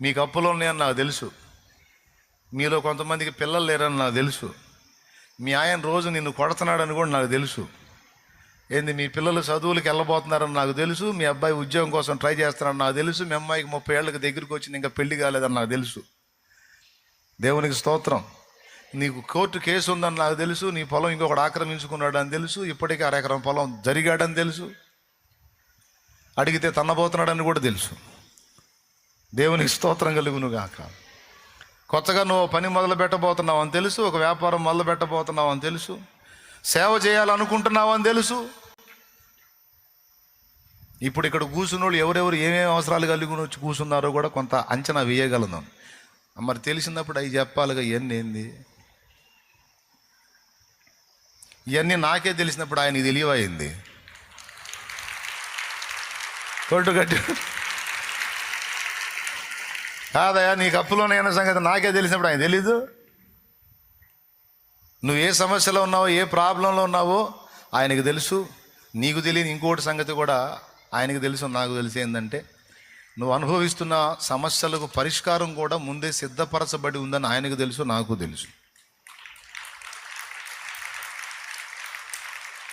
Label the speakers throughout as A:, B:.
A: మీకు అప్పులు ఉన్నాయని నాకు తెలుసు. మీలో కొంతమందికి పిల్లలు లేరని నాకు తెలుసు. మీ ఆయన రోజు నిన్ను కొడుతున్నాడని కూడా నాకు తెలుసు. ఏంది మీ పిల్లలు చదువులకు వెళ్ళబోతున్నారని నాకు తెలుసు. మీ అబ్బాయి ఉద్యోగం కోసం ట్రై చేస్తున్నారని నాకు తెలుసు. మీ అమ్మాయికి ముప్పై ఏళ్ళకి దగ్గరికి వచ్చింది ఇంకా పెళ్ళి కాలేదని నాకు తెలుసు. దేవునికి స్తోత్రం. నీకు కోర్టు కేసు ఉందని నాకు తెలుసు. నీ పొలం ఇంకొకటి ఆక్రమించుకున్నాడు అని తెలుసు. ఇప్పటికే అరెకరం పొలం జరిగాడని తెలుసు. అడిగితే తన్నబోతున్నాడని కూడా తెలుసు. దేవునికి స్తోత్రం కలుగునుగాక. కొత్తగా నువ్వు పని మొదలు పెట్టబోతున్నావు అని తెలుసు ఒక వ్యాపారం మొదలు పెట్టబోతున్నావు అని తెలుసు సేవ చేయాలనుకుంటున్నావు అని తెలుసు. ఇప్పుడు ఇక్కడ కూర్చున్నోళ్ళు ఎవరెవరు ఏమేమి అవసరాలు కలిగి వచ్చి కూర్చున్నారో కూడా కొంత అంచనా వేయగలను మరి తెలిసినప్పుడు అవి చెప్పాలిగా ఇవన్నీ ఏంది? ఇవన్నీ నాకే తెలిసినప్పుడు ఆయనకి తెలియవైంది కొట్టు కట్టు కాదయా నీకు అప్పులోనైన సంగతి నాకే తెలిసినప్పుడు ఆయన తెలీదు. నువ్వు ఏ సమస్యలో ఉన్నావో ఏ ప్రాబ్లంలో ఉన్నావో ఆయనకు తెలుసు. నీకు తెలియని ఇంకోటి సంగతి కూడా ఆయనకు తెలుసు నాకు తెలిసి ఏంటంటే నువ్వు అనుభవిస్తున్న సమస్యలకు పరిష్కారం కూడా ముందే సిద్ధపరచబడి ఉందని ఆయనకు తెలుసు నాకు తెలుసు.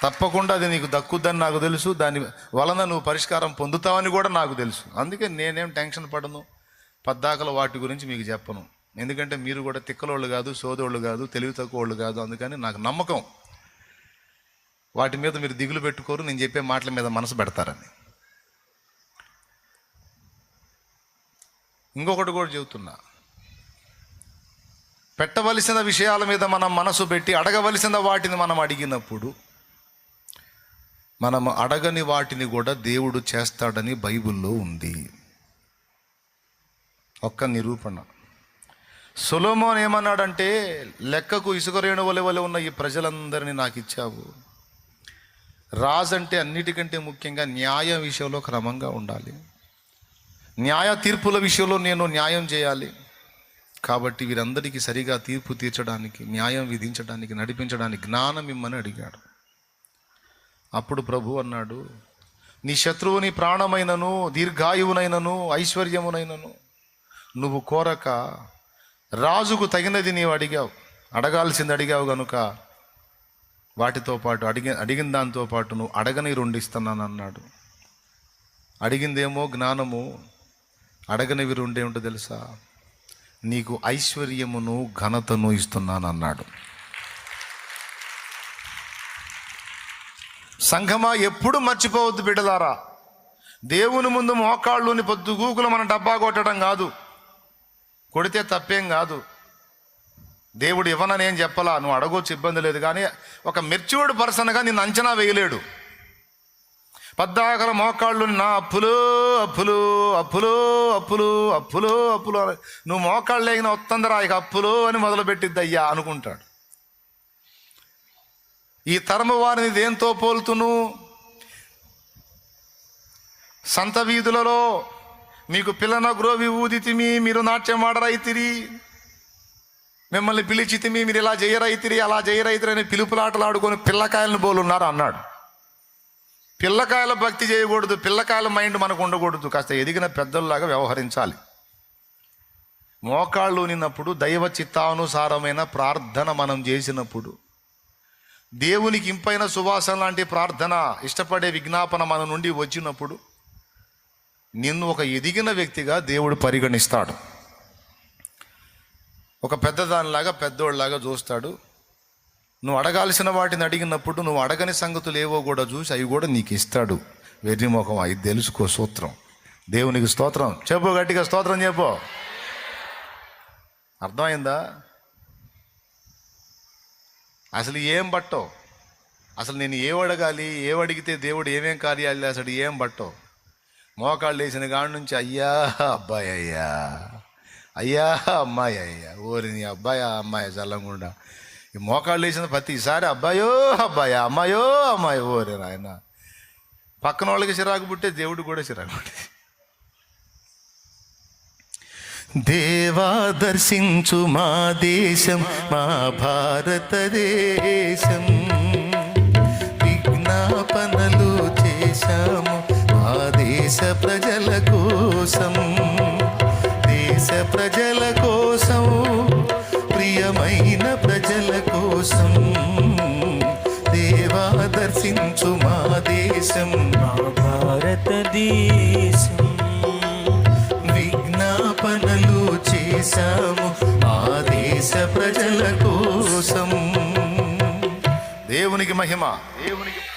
A: తప్పకుండా అది నీకు దక్కుద్దని నాకు తెలుసు. దాని వలన నువ్వు పరిష్కారం పొందుతావని కూడా నాకు తెలుసు. అందుకే నేనేం టెన్షన్ పడను. పద్దాకల వాటి గురించి మీకు చెప్పను. ఎందుకంటే మీరు కూడా తిక్కలోళ్ళు కాదు సోదోళ్ళు కాదు తెలివి తక్కువ వాళ్ళు కాదు. అందుకని నాకు నమ్మకం. వాటి మీద మీరు దిగులు పెట్టుకోరు నేను చెప్పే మాటల మీద మనసు పెడతారని. ఇంకొకటి కూడా చెబుతున్నా. పెట్టవలసిన విషయాల మీద మనం మనసు పెట్టి అడగవలసిన వాటిని మనం అడిగినప్పుడు మనం అడగని వాటిని కూడా దేవుడు చేస్తాడని బైబిల్లో ఉంది. ఒక్క నిరూపణ. సులోమోన్ ఏమన్నాడంటే లెక్కకు ఇసుక రేణు వలె వలె ఉన్న ఈ ప్రజలందరినీ నాకు ఇచ్చావు. రాజు అంటే అన్నిటికంటే ముఖ్యంగా న్యాయ విషయంలో క్రమంగా ఉండాలి. న్యాయ తీర్పుల విషయంలో నేను న్యాయం చేయాలి. కాబట్టి వీరందరికీ సరిగా తీర్పు తీర్చడానికి న్యాయం విధించడానికి నడిపించడానికి జ్ఞానం ఇమ్మని అడిగాడు. అప్పుడు ప్రభు అన్నాడు నీ శత్రువుని ప్రాణమైనను దీర్ఘాయువునైనను ఐశ్వర్యమునైనను నువ్వు కోరక రాజుకు తగినది నీవు అడిగావు అడగాల్సింది అడిగావు కనుక వాటితో పాటు అడిగి అడిగిన దాంతో పాటు నువ్వు అడగని రెండు ఇస్తున్నాను అన్నాడు అడిగిందేమో జ్ఞానము అడగనివి రెండేమిటో తెలుసా? నీకు ఐశ్వర్యమును ఘనతను ఇస్తున్నాను అన్నాడు సంఘమా ఎప్పుడు మర్చిపోవద్దు బిడ్డలారా. దేవుని ముందు మోకాళ్ళుని పొద్దుగూకులు మన డబ్బా కొట్టడం కాదు. కొడితే తప్పేం కాదు. దేవుడు ఇవ్వనని ఏం చెప్పలా? నువ్వు అడగొచ్చు ఇబ్బంది లేదు. కానీ ఒక మెచ్యూర్డ్ పర్సన్గా నిన్ను అంచనా వేయలేడు. పద్దాకల మోకాళ్ళు నా అప్పులు అప్పులు అప్పులు అప్పులు అప్పులు అప్పులు నువ్వు మోకాళ్ళు లేగిన వస్తుందరా ఇక అప్పులు అని మొదలుపెట్టిద్ది అయ్యా అనుకుంటాడు. ఈ తరము వారిని దేంతో పోల్తును? సంత వీధులలో మీకు పిల్లన గ్రోవి ఊదితిమి మీరు నాట్యం ఆడరైతిరి మిమ్మల్ని పిలిచితిమి మీరు ఇలా చేయరైతిరి అలా చేయరైతిరి అని పిలుపులాటలు ఆడుకొని పిల్లకాయలను బోలున్నారు అన్నాడు. పిల్లకాయల భక్తి చేయకూడదు పిల్లకాయల మైండ్ మనకు ఉండకూడదు కాస్త ఎదిగిన పెద్దల్లాగా వ్యవహరించాలి. మోకాళ్ళు నిన్నప్పుడు దైవ చిత్తానుసారమైన ప్రార్థన మనం చేసినప్పుడు దేవునికి ఇంపైన సువాసన లాంటి ప్రార్థన ఇష్టపడే విజ్ఞాపన మన నుండి వచ్చినప్పుడు నిన్ను ఒక ఎదిగిన వ్యక్తిగా దేవుడు పరిగణిస్తాడు. ఒక పెద్దదానిలాగా పెద్దోళ్ళలాగా చూస్తాడు. నువ్వు అడగాల్సిన వాటిని అడిగినప్పుడు నువ్వు అడగని సంగతులు ఏవో కూడా చూసి అవి కూడా నీకు ఇస్తాడు. వెర్రిముఖం అది తెలుసుకో సూత్రం. దేవునికి స్తోత్రం. చెప్పు గట్టిగా స్తోత్రం చెప్పు. అర్థమైందా? అసలు ఏం పట్టో అసలు నేను ఏం అడగాలి? ఏం అడిగితే దేవుడు ఏమేం కార్యాలు చేస్తాడు? ఏం పట్టో మోకాళ్ళు వేసిన కాడి నుంచి అయ్యా అబ్బాయి అయ్యా అయ్యా అమ్మాయి అయ్యా. ఓరి నీ అబ్బాయి అమ్మాయి చల్లంగుండా. ఈ మోకాళ్ళు వేసిన ప్రతిసారి అబ్బాయో అబ్బాయి అమ్మాయో అమ్మాయి. ఓరి నాయన. పక్కన వాళ్ళకి చిరాకు పుట్టే దేవుడు కూడా చిరాకు పుట్టే. దేవా దర్శించు మా దేశం మా భారతదేశం. కోసం దేవా దర్శించు మా దేశం.
B: మా భారతదేశం.
A: విజ్ఞాపనలు చేశాము మా దేశ ప్రజల కోసం. దేవునికి మహిమ. దేవునికి